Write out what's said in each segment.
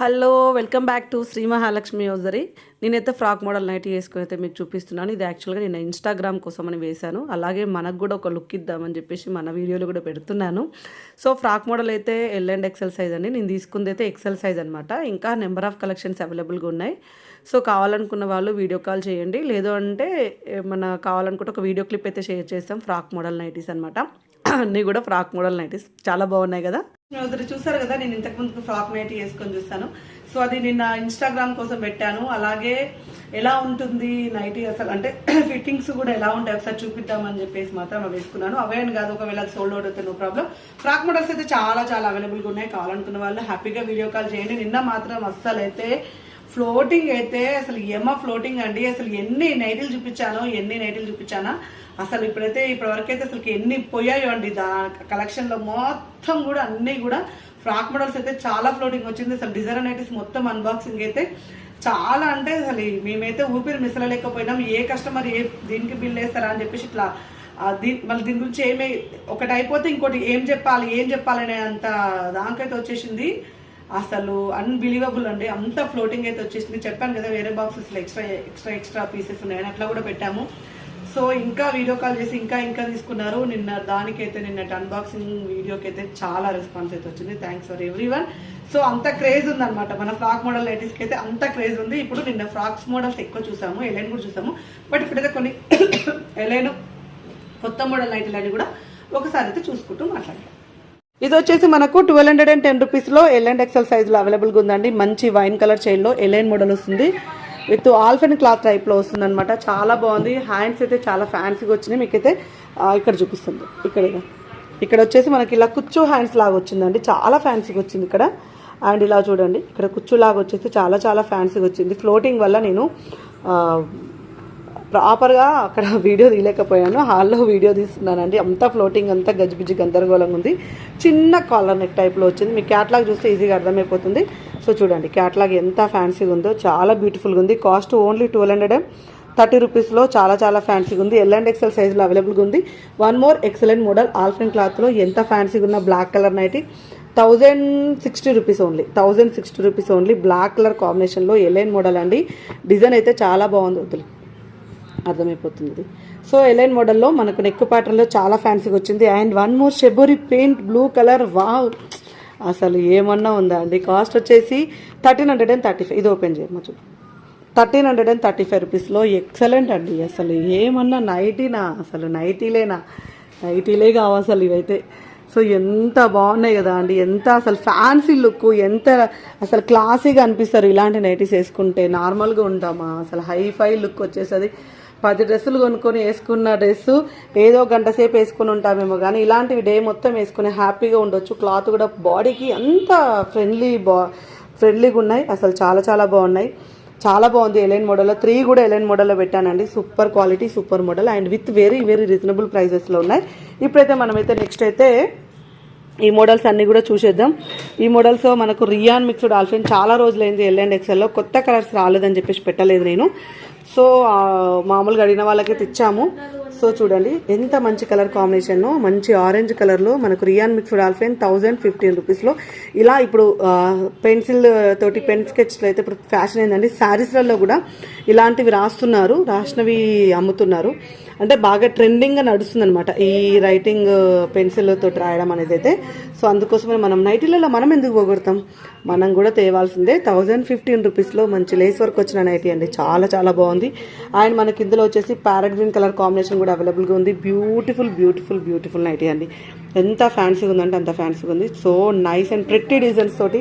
Hello welcome back to Shri Mahalakshmi యోజరి. నేనైతే frock model night వేసుకుని అయితే మీకు చూపిస్తున్నాను. ఇది యాక్చువల్గా నేను ఇన్స్టాగ్రామ్ కోసం అని వేశాను. అలాగే మనకు కూడా ఒక లుక్ ఇద్దామని చెప్పేసి మన వీడియోలు కూడా పెడుతున్నాను. సో ఫ్రాక్ మోడల్ అయితే ఎల్ అండ్ ఎక్సెల్ సైజ్ అండి. నేను తీసుకుంది అయితే ఎక్సెల్ సైజ్ అనమాట ఇంకా నెంబర్ ఆఫ్ కలెక్షన్స్ అవైలబుల్గా ఉన్నాయి. సో కావాలనుకున్న వాళ్ళు వీడియో కాల్ చేయండి. లేదు అంటే మన కావాలనుకుంటే ఒక వీడియో క్లిప్ అయితే షేర్ చేస్తాం. ఫ్రాక్ మోడల్ నైటీస్ అనమాట అన్నీ కూడా ఫ్రాక్ మోడల్ నైటీస్. చాలా బాగున్నాయి కదా? మీరు చూసారు కదా నేను ఇంతకు ముందు ఫ్రాక్ నైటీ వేసుకొని చూస్తాను. సో అది నిన్న ఇన్స్టాగ్రామ్ కోసం పెట్టాను. అలాగే ఎలా ఉంటుంది నైటీ అసలు? అంటే ఫిట్టింగ్స్ కూడా ఎలా ఉంటాయి? ఒకసారి చూపిద్దామని చెప్పేసి మాత్రం అవి వేసుకున్నాను. అవే అని కాదు ఒకవేళ సోల్డ్ అవుట్ అయితే నో ప్రాబ్లం ఫ్రాక్ మోడల్స్ అయితే చాలా చాలా అవైలబుల్గా ఉన్నాయి. కావాలనుకున్న వాళ్ళు హ్యాపీగా వీడియో కాల్ చేయండి. నిన్న మాత్రం అస్సలు అయితే ఫ్లోటింగ్ అయితే అసలు ఏమో ఫ్లోటింగ్ అండి. అసలు ఎన్ని నైటీలు చూపించానో ఎన్ని నైటీలు చూపించానా? అసలు ఇప్పుడైతే ఇప్పటి వరకు అయితే అసలు ఎన్ని పోయాయో అండి. దా కలెక్షన్లో మొత్తం కూడా అన్ని కూడా ఫ్రాక్ మోడల్స్ అయితే చాలా ఫ్లోటింగ్ వచ్చింది. అసలు డిజైన్ నైటీస్ మొత్తం అన్బాక్సింగ్ అయితే చాలా అంటే అసలు మేమైతే ఊపిరి మిసలలేకపోయినాం. ఏ కస్టమర్ ఏ దీనికి బిల్ వేస్తారా అని చెప్పేసి ఇట్లా మళ్ళీ దీని గురించి ఏమి ఒకటి అయిపోతే ఇంకోటి ఏం చెప్పాలి ఏం చెప్పాలనే అంత దానికైతే వచ్చేసింది. అసలు అన్బిలీవబుల్ అండి. అంత ఫ్లోటింగ్ అయితే వచ్చేసింది. చెప్పాను కదా వేరే boxes extra extra extra pieces ఉన్నాయని అట్లా కూడా పెట్టాము. సో ఇంకా వీడియో కాల్ చేసి ఇంకా ఇంకా తీసుకున్నారు. నిన్న దానికైతే నిన్న అన్బాక్సింగ్ వీడియోకి అయితే చాలా రెస్పాన్స్ అయితే వచ్చింది. Thanks for every one so అంత క్రేజ్ ఉందనమాట మన ఫ్రాక్ మోడల్ లైటీస్కి అయితే అంత క్రేజ్ ఉంది. ఇప్పుడు నిన్న ఫ్రాక్స్ మోడల్స్ ఎక్కువ చూసాము ఎలైన్ కూడా చూసాము. బట్ ఇప్పుడైతే కొన్ని ఎలైన్ కొత్త మోడల్ నైటీలన్నీ కూడా ఒకసారి అయితే చూసుకుంటూ మాట్లాడతాం ఇది వచ్చేసి మనకు ట్వెల్వ్ హండ్రెడ్ అండ్ టెన్ రూపీస్లో ఎల్ అండ్ ఎక్సెల్ సైజులో అవైలబుల్గా ఉందండి. మంచి వైన్ కలర్ చైన్లో ఎలైన్ మోడల్ వస్తుంది. విత్ ఆల్ఫెన్ క్లాత్ టైప్లో వస్తుంది అనమాట చాలా బాగుంది. హ్యాండ్స్ అయితే చాలా ఫ్యాన్సీగా వచ్చినాయి. మీకైతే ఇక్కడ చూపిస్తుంది. ఇక్కడ ఇక్కడ వచ్చేసి మనకి ఇలా కుచ్చు హ్యాండ్స్ లాగా వచ్చిందండి. చాలా ఫ్యాన్సీగా వచ్చింది ఇక్కడ. అండ్ ఇలా చూడండి. ఇక్కడ కుచ్చు లాగా వచ్చేసి చాలా చాలా ఫ్యాన్సీగా వచ్చింది. ఫ్లోటింగ్ వల్ల నేను ప్రాపర్గా అక్కడ వీడియో తీయలేకపోయాను. హాల్లో వీడియో తీస్తున్నానండి. అంతా ఫ్లోటింగ్ అంతా గజిబిజి గందరగోళంగా ఉంది. చిన్న కాలర్ నెక్ టైప్లో వచ్చింది. మీ క్యాట్లాగ్ చూస్తే ఈజీగా అర్థమైపోతుంది. సో చూడండి క్యాట్లాగ్ ఎంత ఫ్యాన్సీగా ఉందో. చాలా బ్యూటిఫుల్గా ఉంది. Cost only twelve hundred. Thirty రూపీస్లో చాలా చాలా ఫ్యాన్సీగా ఉంది. ఎల్ అండ్ ఎక్సెల్ సైజులో అవైలబుల్గా ఉంది. One more excellent model. Alpine క్లాత్లో ఎంత ఫ్యాన్సీగా ఉన్న black colour nighty. Thousand sixty rupees only. Thousand sixty rupees only. Black colour కాంబినేషన్లో ఎలైన్ మోడల్ అండి. డిజైన్ అయితే చాలా బాగుంది. వద్దులు. అర్థమైపోతుంది సో ఎలైన్ మోడల్లో మనకు నెక్ ప్యాటర్న్లో చాలా ఫ్యాన్సీగా వచ్చింది. And one more shibori paint blue colour wow అసలు ఏమన్నా ఉందా అండి? కాస్ట్ వచ్చేసి thirteen hundred and thirty five ఇది ఓపెన్ చేయమ్మా చూడు. Thirteen hundred and thirty five రూపీస్లో ఎక్సలెంట్ అండి. అసలు ఏమన్నా నైటీనా అసలు నైటీలేనా నైటీలే కావు అసలు ఇవైతే. సో ఎంత బాగున్నాయి కదా అండి? ఎంత అసలు ఫ్యాన్సీ లుక్ ఎంత అసలు క్లాసీగా అనిపిస్తారు ఇలాంటి నైటీస్ వేసుకుంటే. నార్మల్గా ఉంటామా? అసలు హై ఫై లుక్ వచ్చేసరి పది డ్రెస్సులు కొనుక్కొని వేసుకున్న డ్రెస్సు ఏదో గంట సేపు వేసుకుని ఉంటామేమో కానీ ఇలాంటివి డే మొత్తం వేసుకుని హ్యాపీగా ఉండొచ్చు. క్లాత్ కూడా బాడీకి అంత ఫ్రెండ్లీ బా ఫ్రెండ్లీగా ఉన్నాయి. అసలు చాలా చాలా బాగున్నాయి. చాలా బాగుంది ఎలైన్ మోడల్లో త్రీ కూడా ఎలైన్ మోడల్లో పెట్టానండి. Super quality super model and with very very reasonable ప్రైజెస్లో ఉన్నాయి. ఇప్పుడైతే మనమైతే నెక్స్ట్ అయితే ఈ మోడల్స్ అన్నీ కూడా చూసేద్దాం. ఈ మోడల్స్ మనకు రియాన్ మిక్స్డ్ ఆల్ఫిన్ చాలా రోజులైంది ఎల్ అండ్ ఎక్సెల్లో కొత్త కలర్స్ రాలేదని చెప్పేసి పెట్టలేదు నేను. సో మామూలుగా అడిగిన వాళ్ళకి తెచ్చాము. సో చూడండి ఎంత మంచి కలర్ కాంబినేషన్ మంచి ఆరెంజ్ కలర్లో మనకు rayon mixed alpine thousand fifteen రూపీస్లో. ఇలా ఇప్పుడు పెన్సిల్ తోటి పెన్ స్కెచ్లో అయితే ఇప్పుడు ఫ్యాషన్ ఏంటంటే శారీస్లలో కూడా ఇలాంటివి రాస్తున్నారు రాసినవి అమ్ముతున్నారు. అంటే బాగా ట్రెండింగ్గా నడుస్తుంది అనమాట ఈ రైటింగ్ uh, పెన్సిల్ రాయడం అనేది అయితే. సో అందుకోసమే మనం నైటీలలో మనం ఎందుకు పోగొడతాం? మనం కూడా తేవాల్సిందే. థౌజండ్ ఫిఫ్టీన్ రూపీస్లో మంచి లేస్ వర్క్ వచ్చిన నైటీ అండి. చాలా చాలా బాగుంది. అండ్ మనకి ఇందులో వచ్చేసి ప్యారెట్ గ్రీన్ కలర్ కాంబినేషన్ కూడా అవైలబుల్గా ఉంది. బ్యూటిఫుల్ బ్యూటిఫుల్ బ్యూటిఫుల్ నైటీ అండి. ఎంత ఫ్యాన్సీగా ఉందంటే అంత ఫ్యాన్సీగా ఉంది. So nice and pretty designs తోటి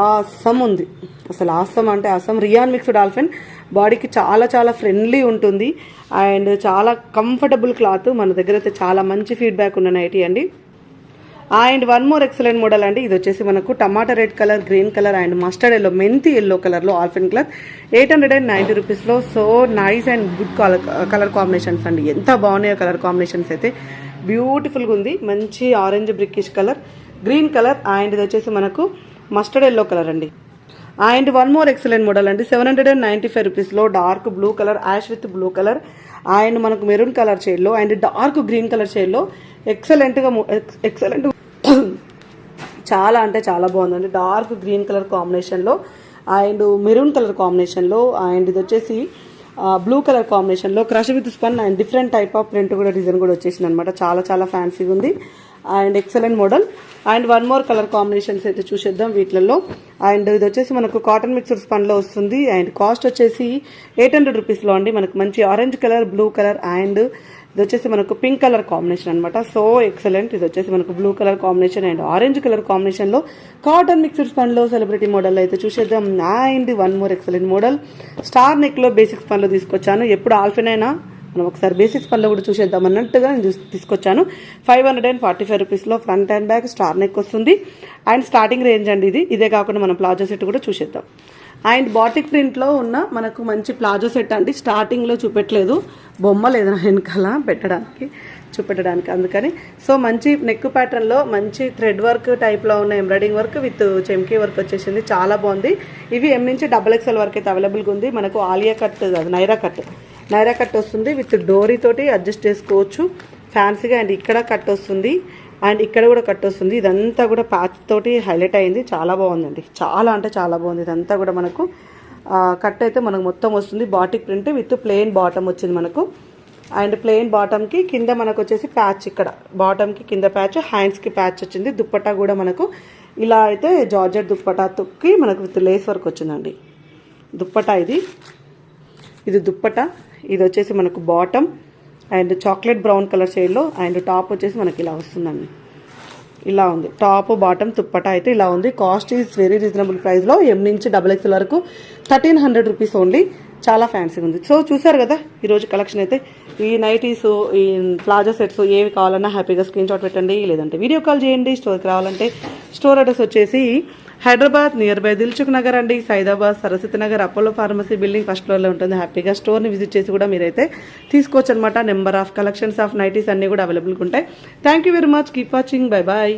ఆసమ్ ఉంది. అసలు ఆసమ్ అంటే ఆసమ్. రియాన్ మిక్స్డ్ ఆల్ఫెన్ బాడీకి చాలా చాలా ఫ్రెండ్లీ ఉంటుంది. అండ్ చాలా కంఫర్టబుల్ క్లాత్ మన దగ్గర అయితే చాలా మంచి ఫీడ్బ్యాక్ ఉన్న నైటీ అండి. And one more excellent model అండి. ఇది వచ్చేసి మనకు tomato red colour green colour and mustard yellow మెంతి ఎల్లో కలర్లో alpine cloth. Eight hundred and ninety రూపీస్లో so nice and good colour colour combinations అండి. ఎంత బాగున్నాయో కలర్ కాంబినేషన్స్ అయితే. బ్యూటిఫుల్గా ఉంది. మంచి orange brickish colour green colour and ఇది వచ్చేసి మనకు మస్టర్డ్ ఎల్లో కలర్ అండి. And one more excellent model అండి. Seven hundred and ninety five రూపీస్లో dark blue colour ash with blue colour and మనకు మెరూన్ కలర్ షేడ్లో అండ్ డార్క్ గ్రీన్ కలర్ షేడ్లో ఎక్సలెంట్గా ఎక్సలెంట్ చాలా అంటే చాలా బాగుందండి. డార్క్ గ్రీన్ కలర్ కాంబినేషన్లో అండ్ మెరూన్ కలర్ కాంబినేషన్లో అండ్ ఇది వచ్చేసి బ్లూ కలర్ కాంబినేషన్లో crush with spun and different type of print కూడా డిజైన్ కూడా వచ్చేసింది అనమాట చాలా చాలా ఫ్యాన్సీగా ఉంది. And excellent model and one more colour combinations అయితే చూసేద్దాం వీటిలలో. అండ్ ఇది వచ్చేసి మనకు కాటన్ మిక్సర్ స్పన్లో వస్తుంది. అండ్ కాస్ట్ వచ్చేసి ఎయిట్ హండ్రెడ్ రూపీస్లో అండి. మనకు మంచి orange colour blue colour and ఇది వచ్చేసి మనకు పింక్ కలర్ కాంబినేషన్ అనమాట సో ఎక్సలెంట్ ఇది వచ్చేసి మనకు blue colour combination and orange colour కాంబినేషన్లో కాటన్ మిక్స్డ్ స్పన్లో సెలబ్రిటీ మోడల్ అయితే చూసేద్దాం. And one more excellent model star నెక్లో basic స్పన్లో తీసుకొచ్చాను. ఎప్పుడు ఆల్ఫినైనా మనం ఒకసారి బేసిక్స్ పనిలో కూడా చూసేద్దాం అన్నట్టుగా నేను తీసుకొచ్చాను. Five hundred and forty five రూపీస్లో front and back star neck వస్తుంది. అండ్ స్టార్టింగ్ రేంజ్ అండి ఇది. ఇదే కాకుండా మనం ప్లాజో సెట్ కూడా చూసేద్దాం. అండ్ బాటిక్ ప్రింట్లో ఉన్న మనకు మంచి ప్లాజో సెట్ అండి. స్టార్టింగ్లో చూపెట్టలేదు. బొమ్మ ఏదైనా వెనకాల పెట్టడానికి చూపెట్టడానికి. అందుకని సో మంచి నెక్ ప్యాటర్న్లో మంచి థ్రెడ్ వర్క్ టైప్లో ఉన్న ఎంబ్రాయిడింగ్ వర్క్ విత్ చెమ్కీ వర్క్ వచ్చేసింది. చాలా బాగుంది. ఇవి ఎం నుంచి డబుల్ ఎక్స్ఎల్ వరకు అయితే అవైలబుల్గా ఉంది. మనకు ఆలియా కట్ అది నైరా కట్. నైరా కట్ వస్తుంది విత్ డోరీ తోటి అడ్జస్ట్ చేసుకోవచ్చు. ఫ్యాన్సీగా అండ్ ఇక్కడ కట్ వస్తుంది. అండ్ ఇక్కడ కూడా కట్ వస్తుంది. ఇదంతా కూడా ప్యాచ్ తోటి హైలైట్ అయింది. చాలా బాగుందండి. చాలా అంటే చాలా బాగుంది. ఇదంతా కూడా మనకు కట్ అయితే మనకు మొత్తం వస్తుంది. Batik print with plain bottom వచ్చింది మనకు. అండ్ ప్లెయిన్ బాటమ్కి కింద మనకు వచ్చేసి ప్యాచ్ ఇక్కడ. బాటమ్కి కింద ప్యాచ్ హ్యాండ్స్కి ప్యాచ్ వచ్చింది. దుప్పటా కూడా మనకు ఇలా అయితే జార్జెట్ దుప్పటా తొక్కి మనకు విత్ లేస్ వర్క్ వచ్చిందండి. దుప్పటా ఇది. ఇది దుప్పటా. ఇది వచ్చేసి మనకు bottom and chocolate brown colour షేడ్లో అండ్ టాప్ వచ్చేసి మనకి ఇలా వస్తుందండి. ఇలా ఉంది. టాప్ బాటమ్ దుప్పట అయితే ఇలా ఉంది. కాస్ట్ ఈజ్ వెరీ రీజనబుల్ ప్రైస్లో ఎం నుంచి డబల్ ఎక్స్ఎల్ వరకు థర్టీన్ హండ్రెడ్ రూపీస్ ఓన్లీ చాలా ఫ్యాన్సీగా ఉంది. సో చూసారు కదా ఈరోజు కలెక్షన్ అయితే ఈ నైటీస్ ఈ ప్లాజో సెట్స్ ఏవి కావాలన్నా హ్యాపీగా స్క్రీన్ షాట్ పెట్టండి. లేదంటే వీడియో కాల్ చేయండి. స్టోర్కి రావాలంటే స్టోర్ అడ్రస్ వచ్చేసి Hyderabad near by Dilsukhnagar అండి. Saidabad Saraswati Nagar Apollo pharmacy building first ఫ్లోర్లో ఉంటుంది. హ్యాపీగా స్టోర్ని విజిట్ చేసి కూడా మీరైతే తీసుకోవచ్చు అనమాట number of collections of nighties అన్నీ కూడా అవైలబుల్గా ఉంటాయి. Thank you very much keep watching bye bye